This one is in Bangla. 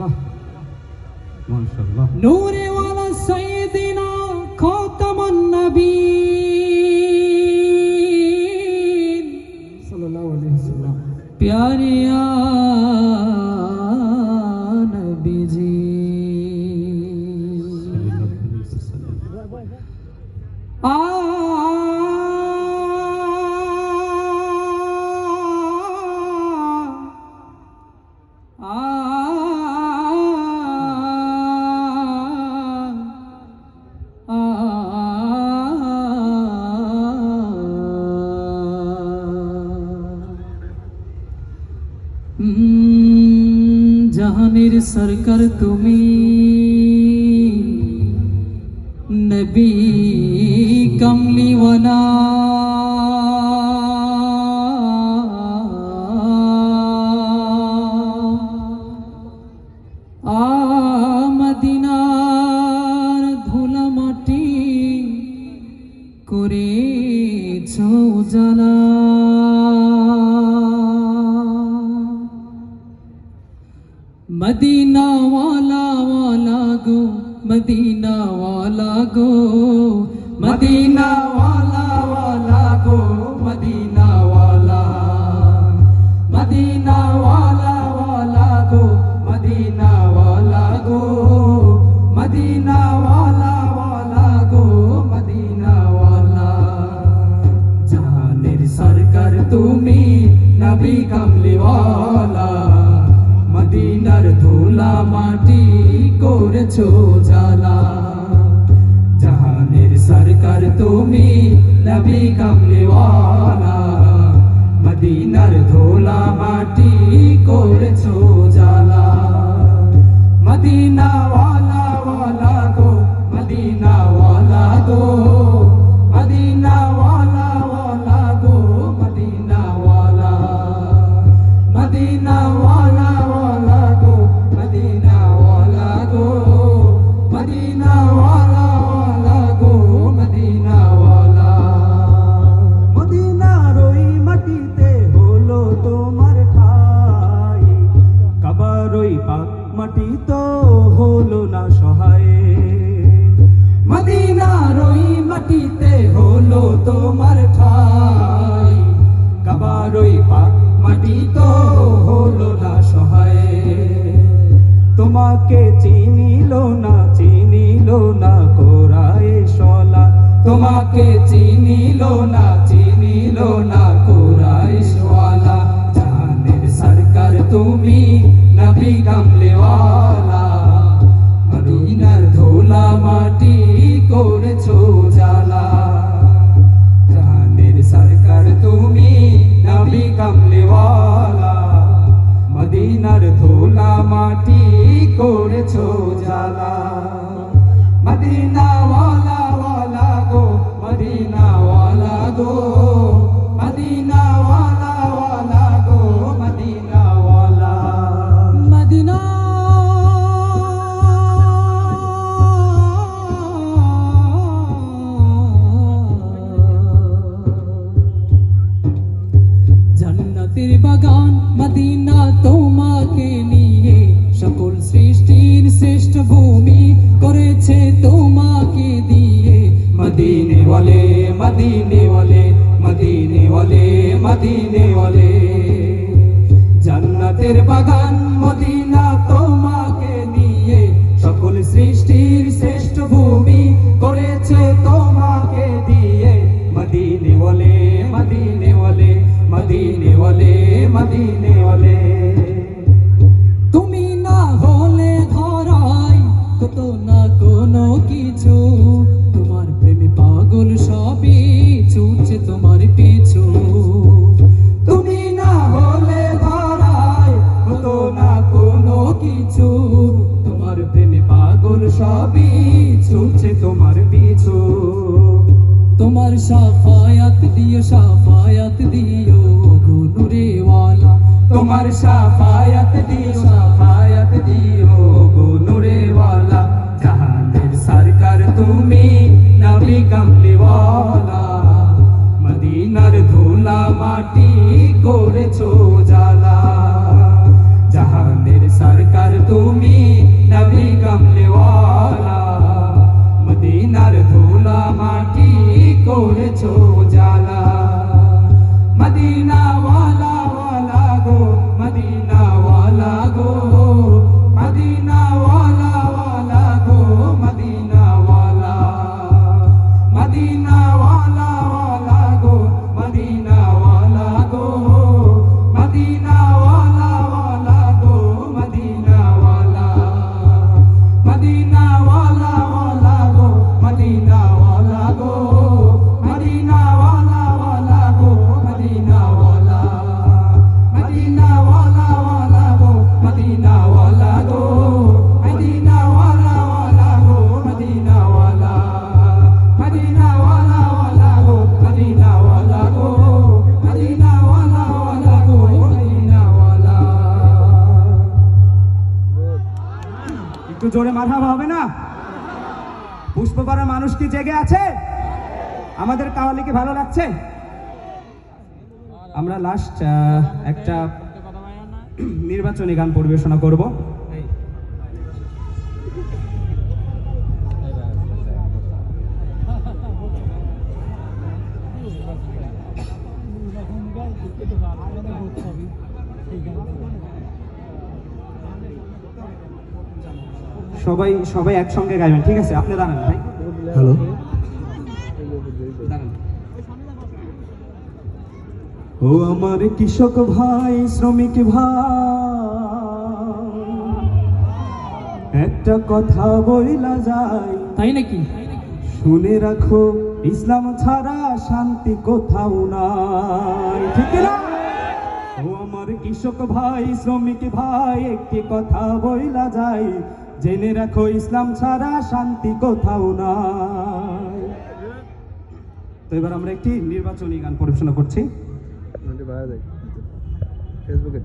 ما شاء الله. نوري ولا سيدي জাহানের সরকার তুমি নবী কমলিওয়ালা। আমদিনার ধুলা মাটি করে মদিনা ওয়ালা ওয়ালা গো মদিনা ওয়ালা গো মদিনা ওয়ালা ওয়ালা গো মদিনা ওয়ালা মদিনা করেছ জালা জাহানের সরকার তুমি নবী কামলিওয়ালা পাক মাটি তো হলো না সহায়। মদিনার ওই মাটিতে হলো তোমার ঠাই। কাবার ওই পাক হলো না সহায়। তোমাকে চিনিল না চিনিল না কোরায় সলা। তোমাকে চিনিল না চিনিল না কুরাইশওয়ালা জাহানের সরকার তুমি, নবী কামলেওয়ালা মদিনে ওয়ালে মদিনে ওয়ালে মদিনে ওয়ালে মদিনে ওয়ালে জান্নাতের বাগান মদিনা তোমাকে নিয়ে সকল সৃষ্টির শ্রেষ্ঠ ভূমি করেছে তোমাকে দিয়ে। মদিনে ওয়ালে মদিনে ওয়ালে মদিনে ওয়ালে মদিনে ওয়ালে তুমি না হলে ধরাই কত না কোনো কিছু। তোমার to একটু জোরে মাথা হবে না? পুষ্পপাড়ার মানুষ কি জেগে আছে? আমাদের কাওয়ালি কি ভালো লাগছে? আমরা লাস্ট একটা নির্বাচনী গান পরিবেশনা করব। সবাই সবাই একসঙ্গে গাইবেন ঠিক আছে? আপনি দাঁড়ান ভাই। হ্যালো। ও আমার কৃষক ভাই শ্রমিক ভাই একটা কথা বইলা যায় তাই নাকি? শুনে রাখো ইসলাম ছাড়া শান্তি কোথাও নাই। ঠিক না ও আমার কৃষক ভাই শ্রমিক ভাই একটি কথা বইলা যায় জেনে রাখো, ইসলাম ছাড়া শান্তি কোথাও না তো এবার আমরা একটি নির্বাচনী গান পরিবেশনা করছি। ফেসবুকে